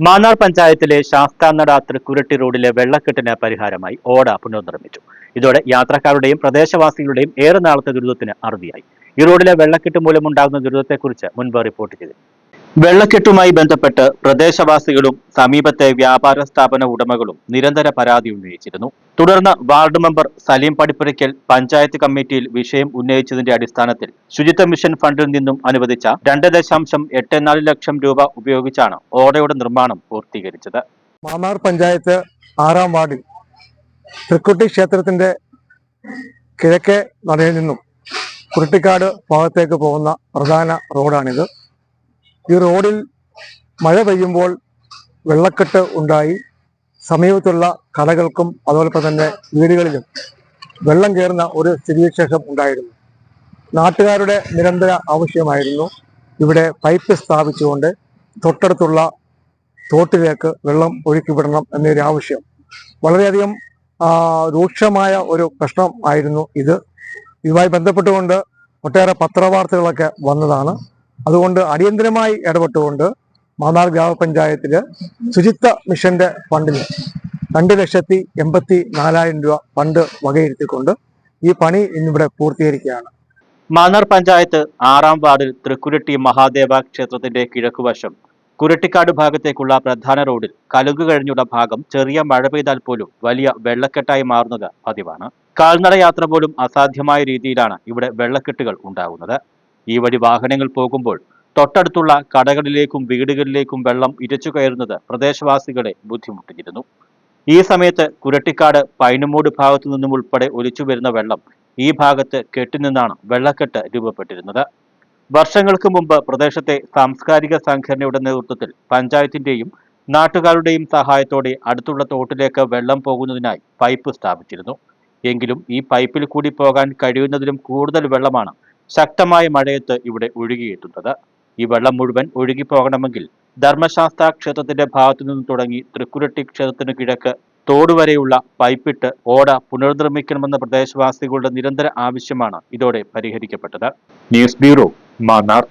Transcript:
മാന്നാർ പഞ്ചായത്തിലെ ശാസ്താനട തൃക്കുരട്ടി റോഡിലെ വെള്ളക്കെട്ടിന് പരിഹാരമായി ഓട പുനർനിർമ്മിച്ചു. ഇതോടെ യാത്രക്കാരുടെയും പ്രദേശവാസികളുടെയും ഏറെ നാളത്തെ ദുരിതത്തിന് അറുതിയായി. ഈ റോഡിലെ വെള്ളക്കെട്ട് മൂലമുണ്ടാകുന്ന ദുരിതത്തെക്കുറിച്ച് മുൻപ് റിപ്പോർട്ട് ചെയ്തു വെള്ളക്കെട്ടുമായി ബന്ധപ്പെട്ട് പ്രദേശവാസികളും സമീപത്തെ വ്യാപാര സ്ഥാപന ഉടമകളും നിരന്തര പരാതി ഉന്നയിച്ചിരുന്നു. തുടർന്ന് വാർഡ് മെമ്പർ സലീം പടിപ്പുരയ്ക്കൽ പഞ്ചായത്ത് കമ്മിറ്റിയിൽ വിഷയം ഉന്നയിച്ചതിന്റെ അടിസ്ഥാനത്തിൽ ശുചിത്വ മിഷൻ ഫണ്ടിൽ നിന്നും അനുവദിച്ച രണ്ട് ദശാംശം എട്ട് നാല് ലക്ഷം രൂപ ഉപയോഗിച്ചാണ് ഓടയുടെ നിർമ്മാണം പൂർത്തീകരിച്ചത്. മാന്നാർ പഞ്ചായത്ത് ആറാം വാർഡിൽ തൃക്കുട്ടി ക്ഷേത്രത്തിന്റെ കിഴക്കേ നടയിൽ നിന്നും കുരുട്ടിക്കാട് ഭാഗത്തേക്ക് പോകുന്ന പ്രധാന റോഡാണിത്. ഈ റോഡിൽ മഴ പെയ്യുമ്പോൾ വെള്ളക്കെട്ട് ഉണ്ടായി. സമീപത്തുള്ള കടകൾക്കും അതുപോലെ തന്നെ വീടുകളിലും വെള്ളം കയറുന്ന ഒരു സ്ഥിതിവിശേഷം ഉണ്ടായിരുന്നു. നാട്ടുകാരുടെ നിരന്തര ആവശ്യമായിരുന്നു. ഇവിടെ പൈപ്പ് സ്ഥാപിച്ചുകൊണ്ട് തൊട്ടടുത്തുള്ള തോട്ടിലേക്ക് വെള്ളം ഒഴുക്കിവിടണം എന്നൊരു ആവശ്യം വളരെയധികം രൂക്ഷമായ ഒരു പ്രശ്നം ആയിരുന്നു ഇത്. ഇതുമായി ബന്ധപ്പെട്ടുകൊണ്ട് ഒട്ടേറെ പത്രവാർത്തകളൊക്കെ വന്നതാണ്. അതുകൊണ്ട് അടിയന്തരമായി ഇടപെട്ടുകൊണ്ട് മാന്നാർ ഗ്രാമപഞ്ചായത്തിൽ ശുചിത്വ മിഷന്റെ ഫണ്ടിൽ രണ്ട് ലക്ഷത്തി എൺപത്തി നാലായിരം രൂപ ഫണ്ട് വകയിരുത്തിക്കൊണ്ട് ഈ പണി ഇന്നിവിടെ പൂർത്തീകരിക്കുകയാണ്. മാന്നാർ പഞ്ചായത്ത് ആറാം വാർഡിൽ തൃക്കുരട്ടി മഹാദേവ ക്ഷേത്രത്തിന്റെ കിഴക്കുവശം കുരട്ടിക്കാട് ഭാഗത്തേക്കുള്ള പ്രധാന റോഡിൽ കലുങ്ക് കഴിഞ്ഞുള്ള ഭാഗം ചെറിയ മഴ പെയ്താൽ പോലും വലിയ വെള്ളക്കെട്ടായി മാറുന്നത് പതിവാണ്. കാൽനട യാത്ര പോലും അസാധ്യമായ രീതിയിലാണ് ഇവിടെ വെള്ളക്കെട്ടുകൾ ഉണ്ടാകുന്നത്. ഈ വഴി വാഹനങ്ങൾ പോകുമ്പോൾ തൊട്ടടുത്തുള്ള കടകളിലേക്കും വീടുകളിലേക്കും വെള്ളം ഇരച്ചു കയറുന്നത് പ്രദേശവാസികളെ ബുദ്ധിമുട്ടിച്ചിരുന്നു ഈ സമയത്ത് കുരട്ടിക്കാട് പൈനുമൂട് ഭാഗത്തു നിന്നും ഉൾപ്പെടെ ഒലിച്ചു വരുന്ന വെള്ളം ഈ ഭാഗത്ത് കെട്ടിനിന്നാണ് വെള്ളക്കെട്ട് രൂപപ്പെട്ടിരുന്നത്. വർഷങ്ങൾക്ക് മുമ്പ് പ്രദേശത്തെ സാംസ്കാരിക സംഘടനയുടെ നേതൃത്വത്തിൽ പഞ്ചായത്തിന്റെയും നാട്ടുകാരുടെയും സഹായത്തോടെ അടുത്തുള്ള തോട്ടിലേക്ക് വെള്ളം പോകുന്നതിനായി പൈപ്പ് സ്ഥാപിച്ചിരുന്നു. എങ്കിലും ഈ പൈപ്പിൽ കൂടി പോകാൻ കഴിയുന്നതിലും കൂടുതൽ വെള്ളമാണ് ശക്തമായ മഴയത്ത് ഇവിടെ ഒഴുകിയെത്തുന്നത്. ഈ വെള്ളം മുഴുവൻ ഒഴുകി പോകണമെങ്കിൽ ധർമ്മശാസ്ത്ര ക്ഷേത്രത്തിന്റെ ഭാഗത്തു നിന്ന് തുടങ്ങി തൃക്കുരട്ടി ക്ഷേത്രത്തിന് കിഴക്ക് തോട് വരെയുള്ള പൈപ്പിട്ട് ഓട പുനർനിർമ്മിക്കണമെന്ന പ്രദേശവാസികളുടെ നിരന്തര ആവശ്യമാണ് ഇതോടെ പരിഹരിക്കപ്പെട്ടത്. News bureau Mannar.